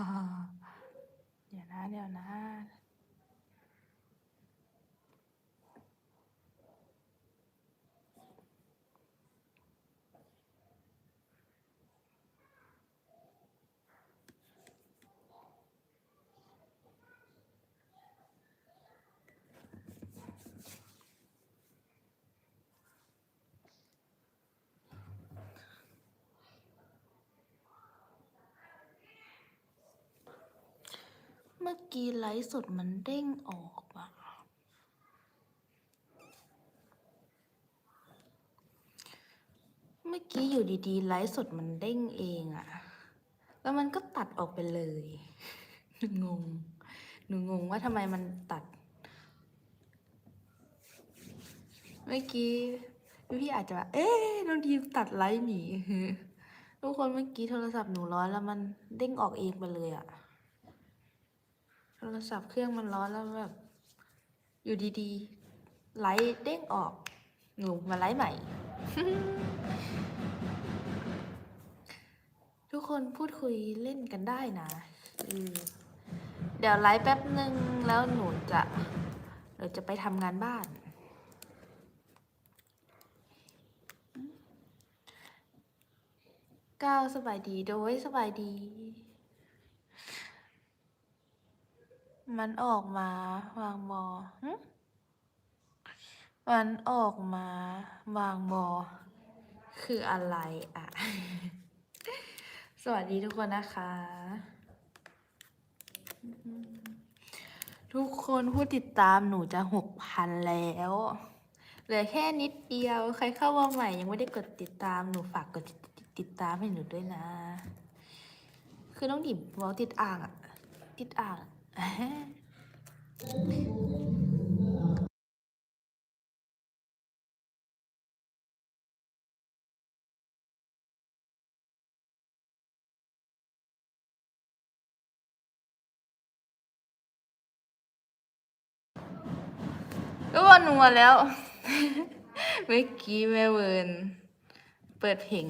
เดี๋ยวนะ เดี๋ยวนะ เมื่อกี้ไลฟ์สดมันเด้งออกอะเมื่อกี้อยู่ดีๆ ไลฟ์สดมันเด้งเองอะแล้วมันก็ตัดออกไปเลยหนูงงหนูงงว่าทำไมมันตัด เมื่อกี้พี่อาจจะเอ๊ะน้องดีตัดไลฟ์หนีทุกคนเมื่อกี้โทรศัพท์หนูร้อนแล้วมันเด้งออกเองไปเลยอะ โทรศัพท์เครื่องมันร้อนแล้วแบบ อยู่ดีๆ ไลท์เด้งออก หนูมาไลท์ใหม่ ทุกคนพูดคุยเล่นกันได้นะเดี๋ยวไลฟ์แป๊บหนึ่งแล้วหนูจะหนูจะไปทำงานบ้าน ก้าวสบายดีโดยสบายดี มันออกมาวางบอหึมันออกมาวางบอคืออะไรอะ สวัสดีทุกคนนะคะ ทุกคนผู้ติดตามหนูจะหกพันแล้ว เหลือแค่นิดเดียว ใครเข้ามาใหม่ยังไม่ได้กดติดตามหนูฝากกดติดตามให้หนูด้วยนะ คือน้องดิบวอลติดอ่างอะติดอ่าง กคนหนูมาแล้ว เมื่อกี้แม่เวิร์นเปิดเพลง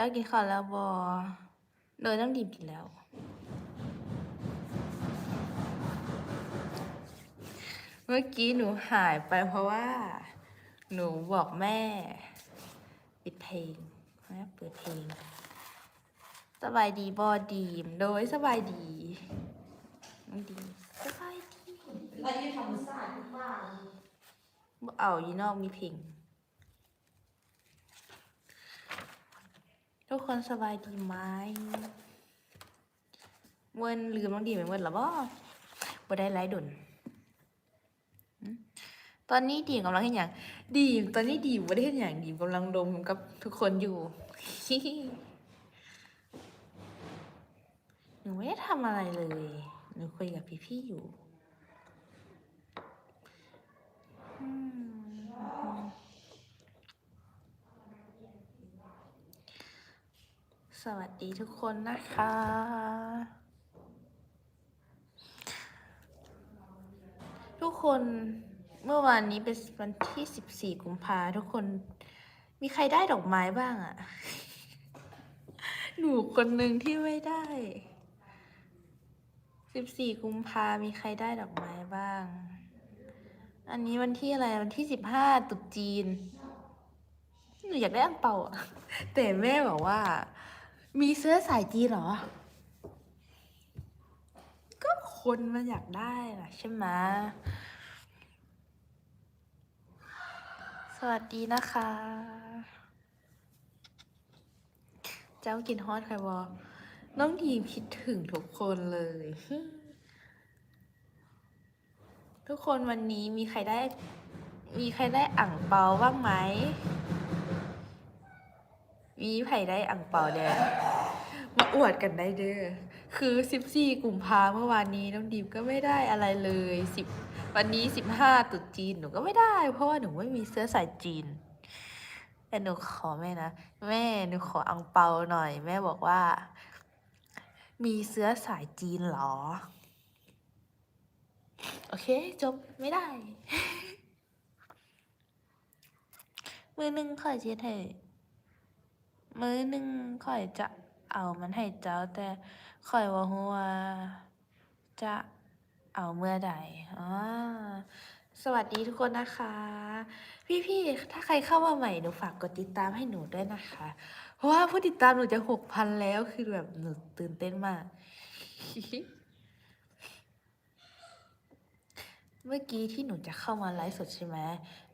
จ้ากินข้าวแล้วบอโดยน้ำดิบกินแล้ว เมื่อกี้หนูหายไปเพราะว่า หนูบอกแม่ ปิดเพลงแม่เปิดเพลง สบายดีบอดีม โดยสบายดีน้องดีมสบายดีแล้วยี่ทำซ่าที่บ้านบ่เอาอยู่นอกมีเพลง ทุกคนสบายดีไหมเวินลืมน้องดีมไปเวินหรอบ่บ่ได้ไลฟ์ดุนตอนนี้ดีมกำลังเห็นอย่าง ดีมตอนนี้ดีมบ่ได้เห็นอย่างดีมกำลังดมกับทุกคนอยู่หนูไม่ได้ทำอะไรเลย หนูคุยกับพี่ๆอยู่ สวัสดีทุกคนนะคะ ทุกคนเมื่อวานนี้เป็นวันที่14กุมภาทุกคนมีใครได้ดอกไม้บ้างอะหนูคนหนึ่งที่ไม่ได้14กุมภามีใครได้ดอกไม้บ้าง อันนี้วันที่อะไรวันที่15ตรุษจีน หนูอยากได้อังเปาอะแต่แม่บอกว่า มีเสื้อสายจีหรอ ก็คนมันอยากได้ล่ะใช่ไหมสวัสดีนะคะ เจ้ากินฮอตใครบอน้องทีมคิดถึงทุกคนเลย ทุกคนวันนี้มีใครได้ มีใครได้อ่างเปาบ้างไหม มีใครได้อ่างเปาแดงมา อวดกันได้เด้อ คือ 14 กลุ่มภาเมื่อวานนี้น้องดีมก็ไม่ได้อะไรเลย 10 วันนี้ 15ตรุษจีนหนูก็ไม่ได้ เพราะว่าหนูไม่มีเสื้อสายจีน แต่หนูขอแม่นะ แม่หนูขออังเปาหน่อย แม่บอกว่า มีเสื้อสายจีนเหรอ โอเค จบไม่ได้ มือหนึ่งขอยเช็ดให้มือหนึ่งข่อยจะ เอามันให้เจ้าแต่ข่อยบ่ฮู้ว่าจะเอาเมื่อใดอาสวัสดีทุกคนนะคะ พี่ๆ ถ้าใครเข้ามาใหม่หนูฝากกดติดตามให้หนูด้วยนะคะ เพราะว่าผู้ติดตามหนูจะหกพันแล้วคือแบบหนูตื่นเต้นมาก เมื่อกี้ที่หนูจะเข้ามาไลฟ์สดใช่ไหม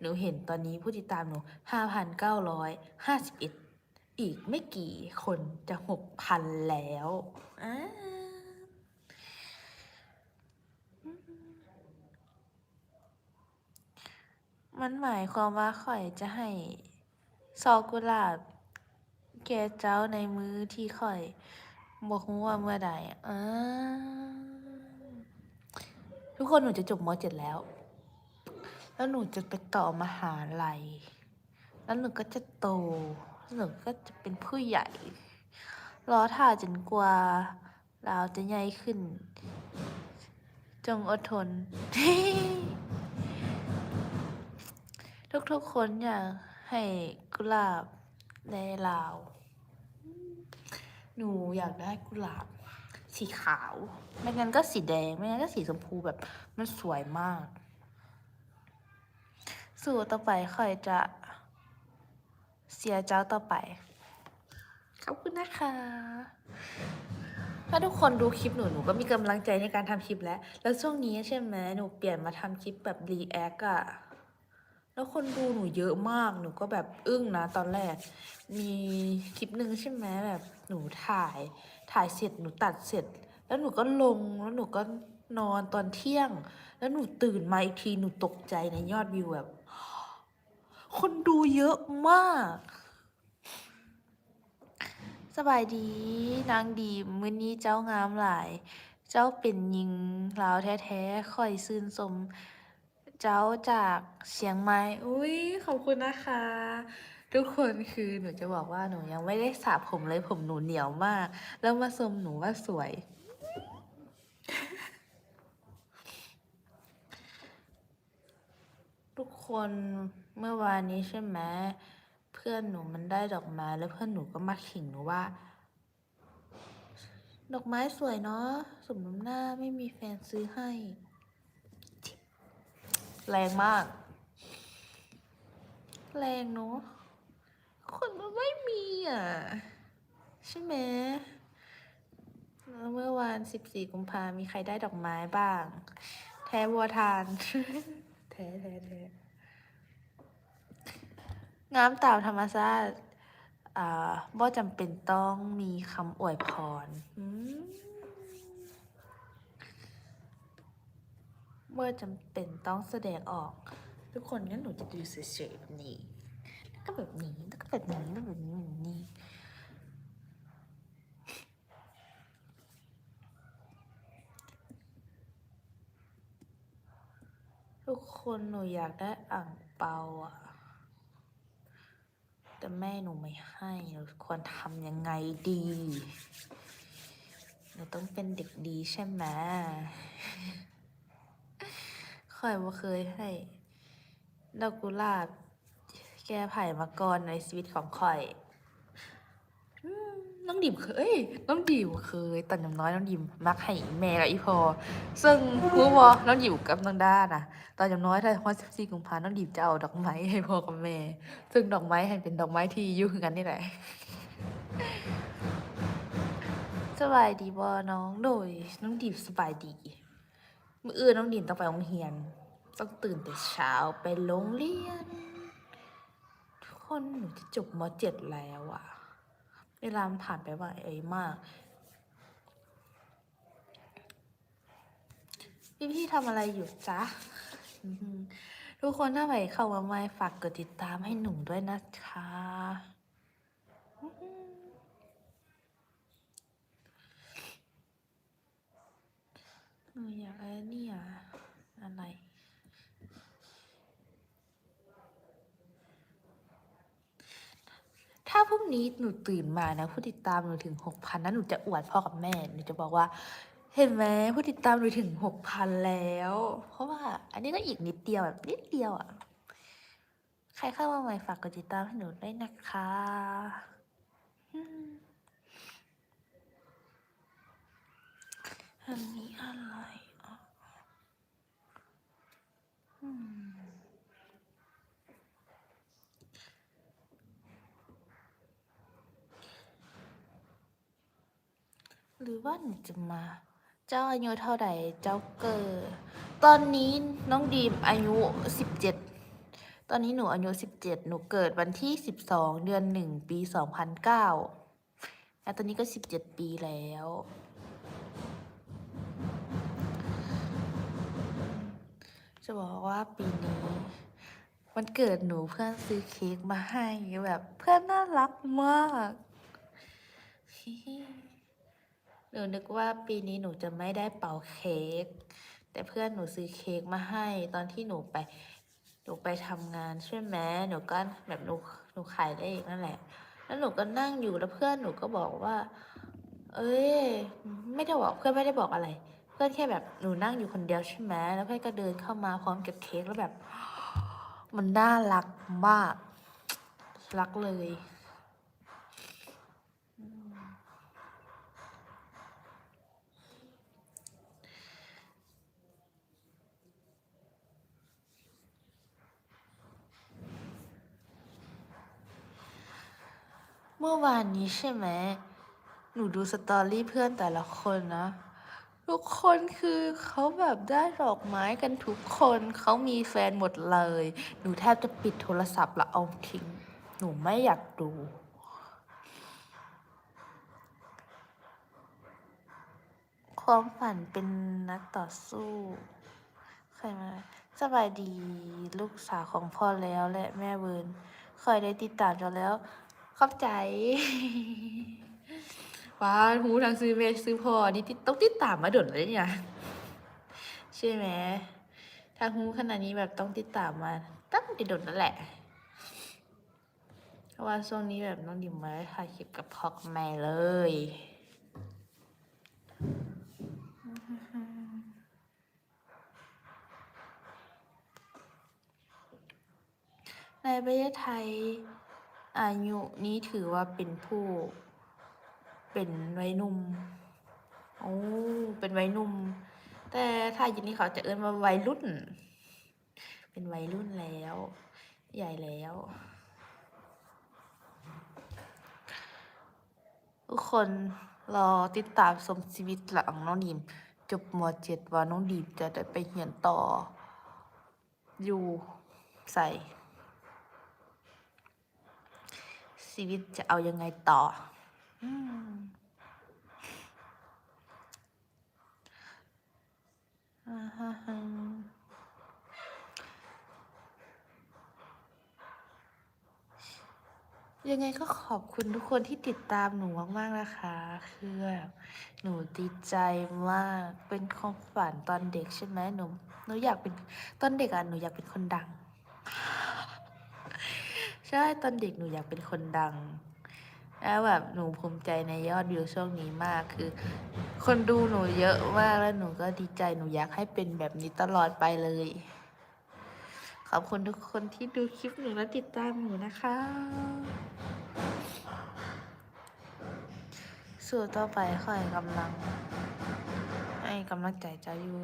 หนูเห็นตอนนี้ผู้ติดตามหนูห้าพันเก้าร้อยห้าสิบเอ็ด อีกไม่กี่คนจะหกพันแล้วมันหมายความว่าข่อยจะให้ซอกุหลาบแกเจ้าในมือที่ข่อยบอกว่าเมื่อใดอ่าทุกคนหนูจะจบม .7 แล้ว แล้วหนูจะไปต่อมหาลัย แล้วหนูก็จะโต หนูก็จะเป็นผู้ใหญ่ รอท่าจนกว่าเราจะใหญ่ขึ้น จงอดทน ทุกๆคนอยากให้กุหลาบในลาว หนูอยากได้กุหลาบ สีขาว ไม่งั้นก็สีแดง ไม่งั้นก็สีชมพูแบบมันสวยมาก สู่ต่อไปค่อยจะ เสียเจ้าต่อไป ขอบคุณนะคะ ถ้าทุกคนดูคลิปหนูหนูก็มีกำลังใจในการทำคลิปแล้ว แล้วช่วงนี้ใช่ไหมหนูเปลี่ยนมาทำคลิปแบบรีแอคอะแล้วคนดูหนูเยอะมาก หนูก็แบบอึ้งนะตอนแรก มีคลิปหนึ่งใช่ไหมแบบหนูถ่าย ถ่ายเสร็จหนูตัดเสร็จ แล้วหนูก็ลง แล้วหนูก็นอนตอนเที่ยง แล้วหนูตื่นมาอีกทีหนูตกใจในยอดวิวแบบ คนดูเยอะมาก สบายดี นางดีมมื้อนี้เจ้างามหลาย เจ้าเป็นหญิงลาวแท้ๆ ค่อยซื่นสม เจ้าจากเชียงใหม่ อุ้ยขอบคุณนะคะ ทุกคนคือหนูจะบอกว่าหนูยังไม่ได้สระผมเลยผมหนูเหนียวมาก แล้วมาชมหนูว่าสวยทุกคน เมื่อวานนี้ใช่ไหมเพื่อนหนูมันได้ดอกไม้แล้วเพื่อนหนูก็มาขิงหนูว่า ดอกไม้สวยเนาะสมน้ำหน้าไม่มีแฟนซื้อให้ แรงมาก แรงเนาะคนมันไม่มีอะ ใช่ไหมแล้วเมื่อวานสิบสี่กุมภามีใครได้ดอกไม้บ้าง แท้บัวทาน แท้แท้แท้ งามตามธรรมชาติอ่าบ่จำเป็นต้องมีคำอวยพรอืมบ่จำเป็นต้องแสดงออก ทุกคนงั้นหนูจะดูเฉยๆแบบนี้ แล้วก็แบบนี้ แล้วก็แบบนี้ แล้วแบบนี้แบบนี้ ทุกคนหนูอยากได้อ่างเปาอะ แต่แม่หนูไม่ให้หนูควรทำยังไงดีหนูต้องเป็นเด็กดีใช่ไหมค่อยว่าเคยให้ดอกกุหลาบแก้ไผ่มาก่อนในชีวิตของค่อย อืม น้องดิมเคยเอ้ยน้องดิวเคยตอนยังน้อยน้องดิมมักให้แม่กับอีพอ ซึ่งรู้บอน้องดิวกับน้องด้านะตอนยังน้อยถ้าวันสิบสี่กุมภาน้องดิวจะเอาดอกไม้ให้พ่อกับแม่ ซึ่งดอกไม้ให้เป็นดอกไม้ที่อยู่คือกันนี่แหละสบายดีบอน้องโดยน้องดิวสบายดีมื่ออื่นน้องดินต้องไปโรงเรียน ต้องตื่นแต่เช้าไปโรงเรียน ทุกคนหนูจะจบมเจ็ดแล้วอะ เวลามันผ่านไปไวเอ้มาก พี่พี่ทำอะไรอยู่จ๊ะ ทุกคนถ้าไปเข้ามาใหม่ฝากกดติดตามให้หนูด้วยนะคะอื้ออหนูอยากอะไรเนี่ยอะไร ถ้าพรุ่งนี้หนูตื่นมานะผู้ติดตามหนูถึงหกพันนะหนูจะอวดพ่อกับแม่หนูจะบอกว่าเห็นไหมผู้ติดตามหนูถึงหกพันแล้ว เพราะว่า อันนี้ก็อีกนิดเดียวแบบนิดเดียวอะใครเข้ามาใหม่ฝากกดติดตามให้หนูด้วยนะคะมันนี้อะไรอะ หรือว่าหนูจะมา เจ้าอายุเท่าไหร่เจ้าเกิดตอนนี้น้องดีมอายุสิบเจ็ดตอนนี้หนูอายุสิบเจ็ดหนูเกิดวันที่สิบสองเดือนหนึ่งปีสองพันเก้าแล้วตอนนี้ก็สิบเจ็ดปีแล้วจะบอกว่าปีนี้วันเกิดหนูเพื่อนซื้อเค้กมาให้แบบเพื่อนน่ารักมาก หนูนึกว่าปีนี้หนูจะไม่ได้เป่าเค้ก แต่เพื่อนหนูซื้อเค้กมาให้ ตอนที่หนูไป หนูไปทำงานใช่ไหมหนูก็แบบหนูหนูขายได้เองนั่นแหละ แล้วหนูก็นั่งอยู่แล้วเพื่อนหนูก็บอกว่า เอ้ย ไม่ได้บอกเพื่อนไม่ได้บอกอะไร เพื่อนแค่แบบหนูนั่งอยู่คนเดียวใช่ไหมแล้วเพื่อนก็เดินเข้ามาพร้อมกับเค้กแล้วแบบ มันน่ารักมากรักเลย มื่อวานนี้ใช่ไหม หนูดูสตอรี่เพื่อนแต่ละคนนะ ทุกคนคือเขาแบบได้ดอกไม้กันทุกคน เขามีแฟนหมดเลย หนูแทบจะปิดโทรศัพท์ล้วเอาทิ้ง หนูไม่อยากดูความฝันเป็นนักต่อสู้ใครมาสบายดีลูกสาวของพ่อแล้วและแม่เวิร์นคอยได้ติดตามจนแล้ว ขอบใจว้าหูทางซื้อเมซื้อพอนี่ติดต้องติดตามมาด่วนเลยเนี่ยใช่ไหมทางหูขนาดนี้แบบต้องติดตามมา ตั้งติดด่วนนั่นแหละเพราะว่าช่วงนี้แบบน้องดิมมาได้ถ่ายคลิปกับพ่อกับแม่เลยในประเทศไทย อายุนี้ถือว่าเป็นผู้ เป็นวัยหนุ่มโอ้เป็นวัยหนุ่ม แต่ถ้าอยู่นี้เขาจะเอิ้นว่าวัยรุ่น เป็นวัยรุ่นแล้ว ใหญ่แล้วทุกคนรอติดตามชมชีวิตหลังน้องดีมจบม .7 ว่าน้องดีมจะได้ไปเรียนต่อ อยู่ใส่ ชีวิตจะเอายังไงต่อยังไงก็ขอบคุณทุกคนที่ติดตามหนูมาก ๆ นะคะ คือหนูดีใจมากเป็นความฝันตอนเด็กใช่ไหมหนูหนูอยากเป็นตอนเด็กอะหนูอยากเป็นคนดัง ใช่ตอนเด็กหนูอยากเป็นคนดัง แล้วแบบหนูภูมิใจในยอดวิวช่วงนี้มากคือ คนดูหนูเยอะมากแล้วหนูก็ดีใจหนูอยากให้เป็นแบบนี้ตลอดไปเลย ขอบคุณทุกคนที่ดูคลิปหนูและติดตามหนูนะคะสู้ต่อไปขอให้กำลังให้กำลังใจเจ้าอยู่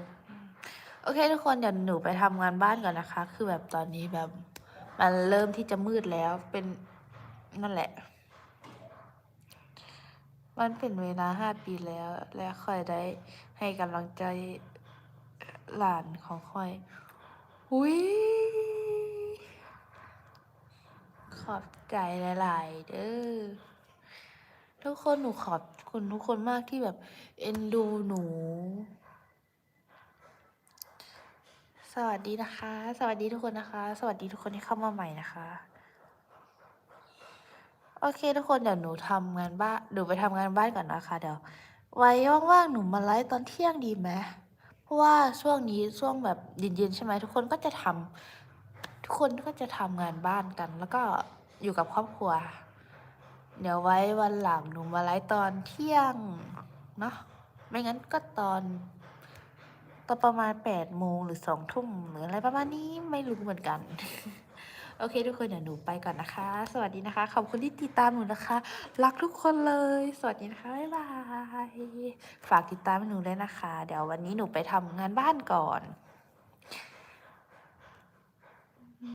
โอเคทุกคนเดี๋ยวหนูไปทำงานบ้านก่อนนะคะ คือแบบตอนนี้แบบ มันเริ่มที่จะมืดแล้วเป็นนั่นแหละ มันเป็นเวลาห้าปีแล้ว และค่อยได้ให้กำลังใจหลานของค่อยอุ้ยขอบใจหลาย ๆ เด้อทุกคนหนูขอบคุณทุกคนมากที่แบบ เอ็นดูหนู ส วัสดีนะคะ สวัสดีทุกคนนะคะ สวัสดีทุกคนที่เข้ามาใหม่นะคะ โอเคทุกคนเดี๋ยวหนูทำงานบ้านหนูไปทำงานบ้านก่อนนะคะเดี๋ยว ไว้ว่างๆหนูมาไลฟ์ตอนเที่ยงดีไหมเพราะว่าช่วงนี้ช่วงแบบเย็นๆใช่ไหมทุกคนก็จะทำทุกคนก็จะทำงานบ้านกัน แล้วก็อยู่กับครอบครัว เดี๋ยวไว้วันหลังหนูมาไลฟ์ตอนเที่ยงเนาะไม่งั้นก็ตอน ตอนประมาณแปดโมงหรือสองทุ่มหรืออะไรประมาณนี้ไม่รู้เหมือนกัน โอเค ทุกคนเดี๋ยวหนูไปก่อนนะคะ สวัสดีนะคะ ขอบคุณที่ติดตามหนูนะคะ รักทุกคนเลย สวัสดีนะคะบ๊ายบายฝากติดตามหนูเลยนะคะ เดี๋ยววันนี้หนูไปทำงานบ้านก่อน